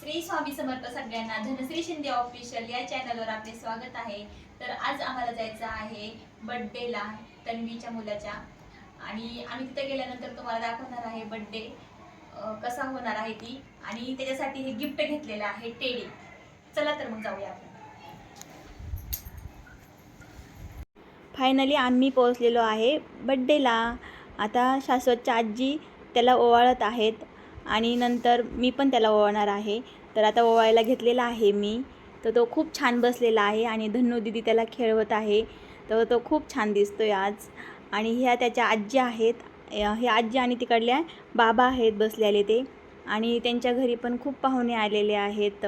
श्री स्वामी समर्थ सगळ्यांना धनश्री शिंदे ऑफिशियल या चॅनलवर आपले स्वागत आहे. तर आज आम्हाला जायचं आहे बड्डेला तन्वीच्या मुलाच्या. आणि आम्ही तिथे गेल्यानंतर तुम्हाला दाखवणार आहे बड्डे कसा होणार आहे ती. आणि त्याच्यासाठी हे गिफ्ट घेतलेलं आहे टेडी चला तर मग जाऊया आपण. फायनली आम्ही पोहोचलेलो आहे बड्डेला आता शाश्वतच्या आजी त्याला ओवाळत आहेत. आणि नंतर मी पण त्याला ओवाळणार आहे. तर आता ओवायला घेतलेला आहे मी. तर तो खूप छान बसलेला आहे आणि धन्नू दिदी त्याला खेळवत आहे. तर तो खूप छान दिसतो आहे आज. आणि ह्या त्याच्या आजी आहेत. हे आजी आणि तिकडल्या बाबा आहेत बसलेले ते. आणि त्यांच्या घरी पण खूप पाहुणे आलेले आहेत.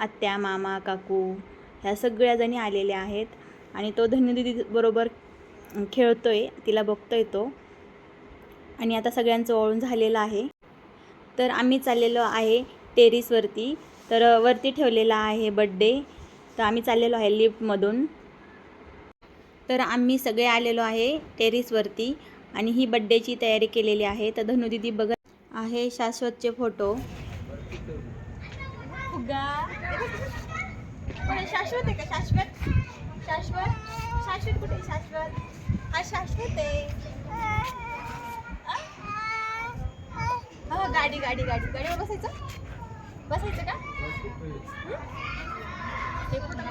आत्या मामा काकू ह्या सगळ्याजणी आलेल्या आहेत. आणि तो धन्यदिदी बरोबर खेळतो आहे तिला बघतो आहे तो. आणि आता सगळ्यांचं ओळून झालेलं आहे. तर आम्ही चाललेलो आहे टेरिसवरती. तर वरती ठेवलेला आहे बड्डे. तर आम्ही चाललेलो आहे लिफ्टमधून. तर आम्ही सगळे आलेलो आहे टेरिसवरती आणि ही बड्डेची तयारी केलेली आहे. तर धनुदिदी बघत आहे शाश्वतचे फोटो. शाश्वत आहे का? शाश्वत? शाश्वत? शाश्वत कुठे शाश्वत? हा शाश्वत आहे हा गाडी गाडी गाडी. गाडीवर बसायचं? बसायचं का? हं? हे कुठं?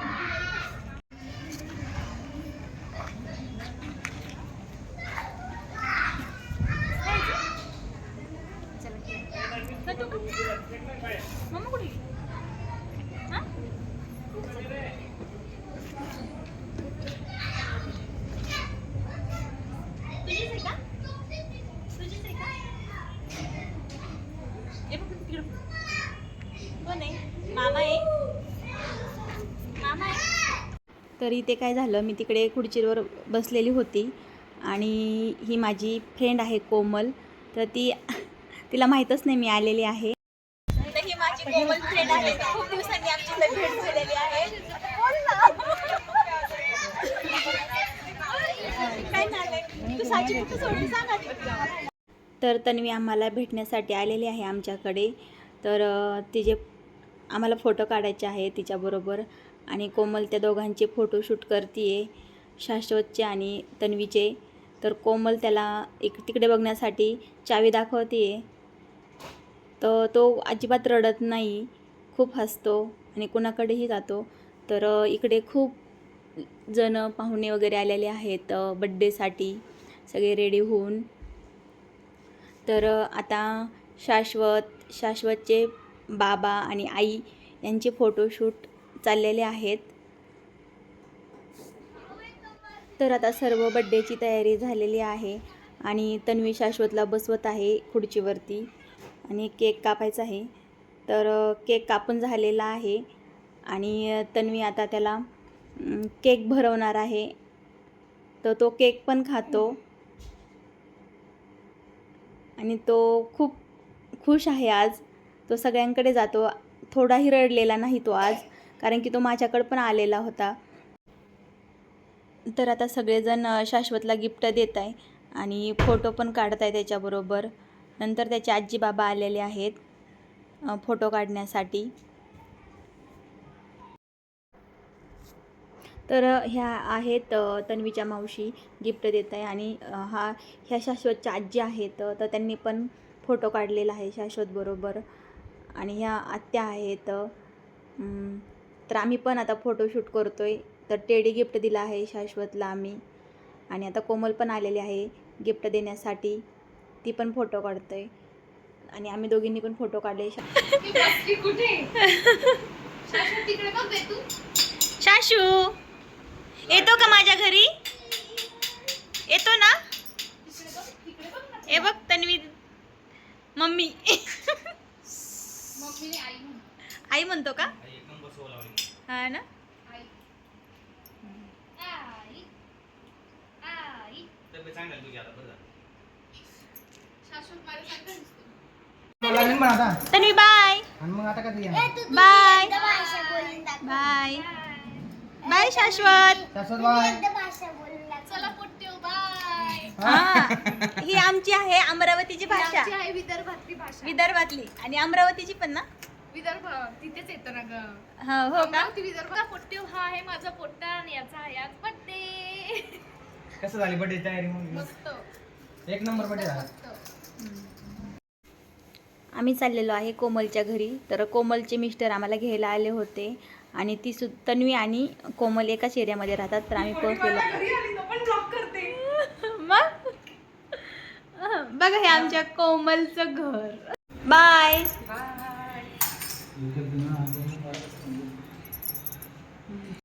चला, मम्मा कुठे हां? तुझीच आहे का तुझीच आहे का हे बघ तिकडं कोण आहे मामा आहे मामा आहे तर इथे काय झालं मी तिकडे खुर्चीवर बसलेली होती आणि ही माझी फ्रेंड आहे कोमल. तर ती तिला माहीतच नाही मी आलेली आहे. तर ही माझी कोमल फ्रेंड आहे. खूप दिवसांनी आमची भेट झालेली आहे. बोल ना. काय झालंय? तू साची कुठं सोडली सांग आधी. तर तन्वी आम्हाला भेटण्यासाठी आलेली आहे आमच्याकडे. तर तिचे आम्हाला फोटो काढायचे आहे तिच्याबरोबर. आणि कोमल त्या दोघांचे फोटोशूट करते शाश्वतचे आणि तन्वीचे. तर कोमल त्याला एक तिकडे बघण्यासाठी चावी दाखवते तर तो अजिबात रडत नाही खूप हसतो आणि कुणाकडेही जातो. तर इकडे खूप जण पाहुणे वगैरे आलेले आहेत बड्डेसाठी सगळे रेडी होऊन. तर आता शाश्वत शाश्वतचे बाबा आणि आई यांचे फोटोशूट चाललेले आहेत. तर आता सर्व बड्डेची तयारी झालेली आहे आणि तन्वी शाश्वतला बसवत आहे खुर्चीवरती आणि केक कापायचा आहे. तर केक कापून झालेला आहे आणि तन्वी आता त्याला केक भरवणार आहे. तर तो केक पण खातो आणि तो खूप खुश आहे आज. तो सगळ्यांकडे जातो. थोडाही रडलेला नाही तो आज. कारण की तो माझ्याकडं पण आलेला होता. तर आता सगळेजण शाश्वतला गिफ्ट देत आहे आणि फोटो पण काढत आहे त्याच्याबरोबर. नंतर त्याचे आजी बाबा आलेले आहेत फोटो काढण्यासाठी. तर ह्या आहेत तन्वीच्या मावशी गिफ्ट देत आहे आणि हा ह्या शाश्वतच्या आजी आहेत तर त्यांनी पण फोटो काढलेला आहे शाश्वतबरोबर. आणि ह्या आत्या आहेत तर आम्ही पण आता फोटोशूट करतो आहे तर टेडी गिफ्ट दिला आहे शाश्वतला आम्ही. आणि आता कोमल पण आलेली आहे गिफ्ट देण्यासाठी. ती पण फोटो काढतोय. आणि आम्ही दोघींनी पण फोटो काढले. शाशू येतो का माझ्या घरी येतो ना हे बघ तन्वी मम्मी आई म्हणतो का हा ना? तन्वी बाय आणि मग आता कधी बाय बाय बाय शाश्वत. हा. ही आमची आहे अमरावतीची भाषा. आहे विदर्भातली भाषा. विदर्भातली. आणि अमरावतीची पण ना? विदर्भ तिथेच येतो ना ग. हा हो का? अमरावती विदर्भ. पोट्टे हा आहे माझा पोट्टा आणि याचा आहे आज बड्डे कसं झाली बर्थडे तयारी मग? मस्त. एक नंबर बर्थडे झाला. मस्त. आम्ही चाललेलो आहे कोमलच्या घरी. तर कोमलचे मिस्टर आम्हाला घ्यायला आले होते. आणि ती सु तन्वी आणि कोमल एकाच एरियामध्ये राहतात. तर आम्ही पोहोचलेलो. मग? बघा हे आमच्या कोमलचं घर. बाय